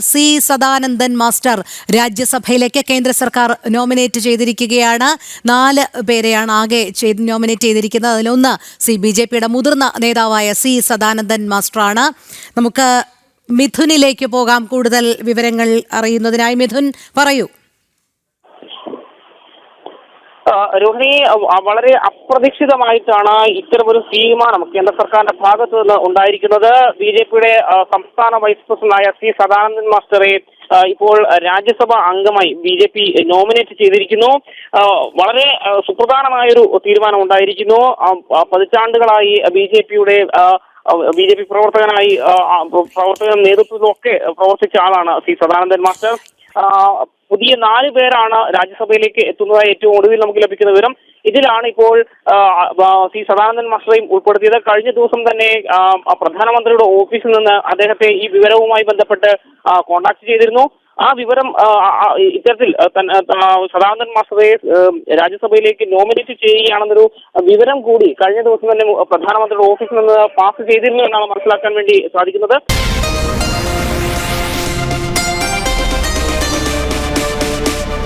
C Sadanandan master രാജ്യസഭയിലേക്ക് കേന്ദ്ര സർക്കാർ നോമിനേറ്റ് ചെയ്തിരിക്കുകയാണ്. നാല് പേരെയാണ് ആകെ ചെയ്ത് നോമിനേറ്റ് ചെയ്തിരിക്കുന്നത്. അതിലൊന്ന് സി ബി ജെ പിയുടെ മുതിർന്ന നേതാവായ സി സദാനന്ദൻ മാസ്റ്ററാണ്. നമുക്ക് മിഥുനിലേക്ക് പോകാം. കൂടുതൽ വിവരങ്ങൾ അറിയുന്നതിനായി മിഥുൻ പറയൂ. രോഹിണി വളരെ അപ്രതീക്ഷിതമായിട്ടാണ് ഇത്തരമൊരു തീരുമാനം കേന്ദ്ര സർക്കാരിന്റെ ഭാഗത്ത് നിന്ന് ഉണ്ടായിരിക്കുന്നത്. ബി ജെ പിയുടെ സംസ്ഥാന വൈസ് പ്രസിഡന്റായ സി സദാനന്ദൻ മാസ്റ്ററെ ഇപ്പോൾ രാജ്യസഭ അംഗമായി ബി ജെ പി നോമിനേറ്റ് ചെയ്തിരിക്കുന്നു. വളരെ സുപ്രധാനമായൊരു തീരുമാനം ഉണ്ടായിരിക്കുന്നു. പതിറ്റാണ്ടുകളായി ബി ജെ പിയുടെ ബി ജെ പി പ്രവർത്തകനായി പ്രവർത്തക നേതൃത്വത്തിലൊക്കെ പ്രവർത്തിച്ച ആളാണ് സി സദാനന്ദൻ മാസ്റ്റർ. പുതിയ നാല് പേരാണ് രാജ്യസഭയിലേക്ക് എത്തുന്നതായി ഏറ്റവും ഒടുവിൽ നമുക്ക് ലഭിക്കുന്ന വിവരം. ഇതിലാണ് ഇപ്പോൾ സി സദാനന്ദൻ മാസ്റ്ററെയും ഉൾപ്പെടുത്തിയത്. കഴിഞ്ഞ ദിവസം തന്നെ പ്രധാനമന്ത്രിയുടെ ഓഫീസിൽ നിന്ന് അദ്ദേഹത്തെ ഈ വിവരവുമായി ബന്ധപ്പെട്ട് കോണ്ടാക്ട് ചെയ്തിരുന്നു. ആ വിവരം ഇത്തരത്തിൽ സദാനന്ദൻ മാസ്റ്ററെ രാജ്യസഭയിലേക്ക് നോമിനേറ്റ് ചെയ്യുകയാണെന്നൊരു വിവരം കൂടി കഴിഞ്ഞ ദിവസം തന്നെ പ്രധാനമന്ത്രിയുടെ ഓഫീസിൽ നിന്ന് പാസ് ചെയ്തിരുന്നു എന്നാണ് മനസ്സിലാക്കാൻ വേണ്ടി സാധിക്കുന്നത്.